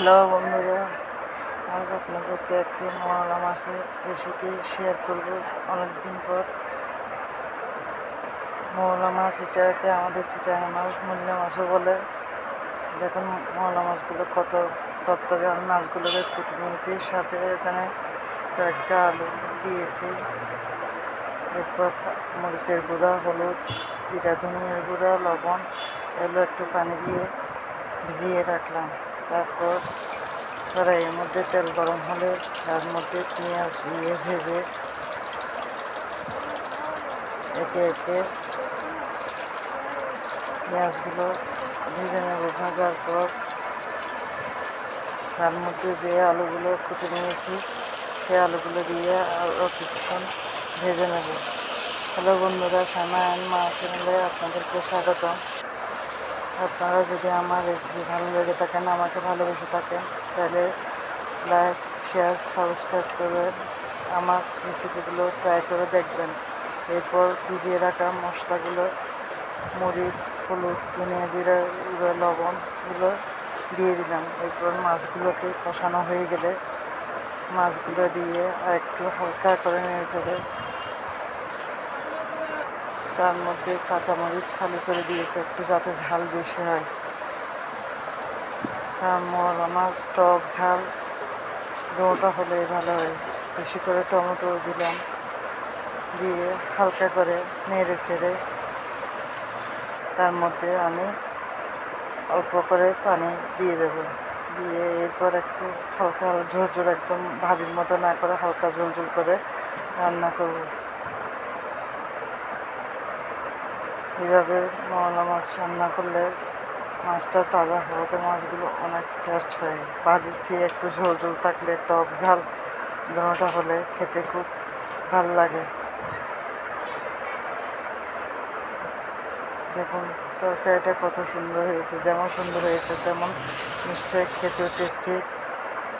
Hello বন্ধুরা, আজ আপনাদেরকে একটি মহলা মাছের রেসিপি শেয়ার করব অনেকদিন পর। মহলা মাছ এটাকে আমাদের চিটাঙ্গা মাছ, মূল্য মাছও বলে। দেখুন মহলা মাছগুলো কত তত্ত্বাজান মাছগুলোকে কুটে নিয়েছি, সাথে এখানে কয়েকটা আলু দিয়েছি। এরপর মরিচের গুঁড়া, হলুদ, জিরা, ধনিয়ার গুঁড়া, লবণ, এগুলো একটু পানি দিয়ে ভিজিয়ে রাখলাম। তারপর কড়াইয়ের মধ্যে তেল গরম হলে তার মধ্যে পেঁয়াজ দিয়ে ভেজে একে একে পেঁয়াজগুলো ভেজে নেব ভাজার পর। তার মধ্যে যে আলুগুলো কুটে নিয়েছি সেই আলুগুলো দিয়ে আরও কিছুক্ষণ ভেজে নেব। হ্যালো বন্ধুরা অ্যান্ড মা চ্যানেলে আপনাদেরকে স্বাগতম। আপনারা যদি আমার রেসিপি ভালো লেগে থাকেন, আমাকে ভালোবেসে থাকেন, তাহলে লাইক শেয়ার সাবস্ক্রাইব করবেন আমার রেসিপিগুলো ট্রাই করে দেখবেন। এরপর ভিজিয়ে রাখা মশলাগুলো, মরিচ, হলুদ, ধনিয়া জিরা গুঁড়ো লবণগুলো দিয়ে দিলাম। এরপর মাছগুলোকে কষানো হয়ে গেলে মাছগুলো দিয়ে আর একটু হালকা করে নিয়ে চেড়ে তার মধ্যে কাঁচামরিচ ফালি করে দিয়েছে, একটু যাতে ঝাল বেশি হয়। কারণ মরলা মাছ, টক ঝাল, দুটা হলেই ভালো হয়। বেশি করে টমেটো দিলাম। দিয়ে হালকা করে নেড়ে ছেড়ে তার মধ্যে আমি অল্প করে পানি দিয়ে দেব। দিয়ে এরপর একটু হালকা ঝোল ঝোল একদম ভাজির মতো না করে হালকা ঝোল ঝোল করে রান্না করব। এইভাবে মশলা মাছ রান্না করলে মাছটা তাজা হওয়াতে মাছগুলো অনেক টেস্ট হয়? ভাজির চেয়ে একটু ঝোল ঝোল থাকলে, টক ঝাল দুটোটা হলে খেতে খুব ভালো লাগে। দেখুন, তরকারিটা কত সুন্দর হয়েছে, যেমন সুন্দর হয়েছে, তেমন নিশ্চয়ই খেতেও টেস্টি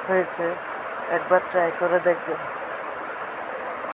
হয়েছে। একবার ট্রাই করে দেখবেন।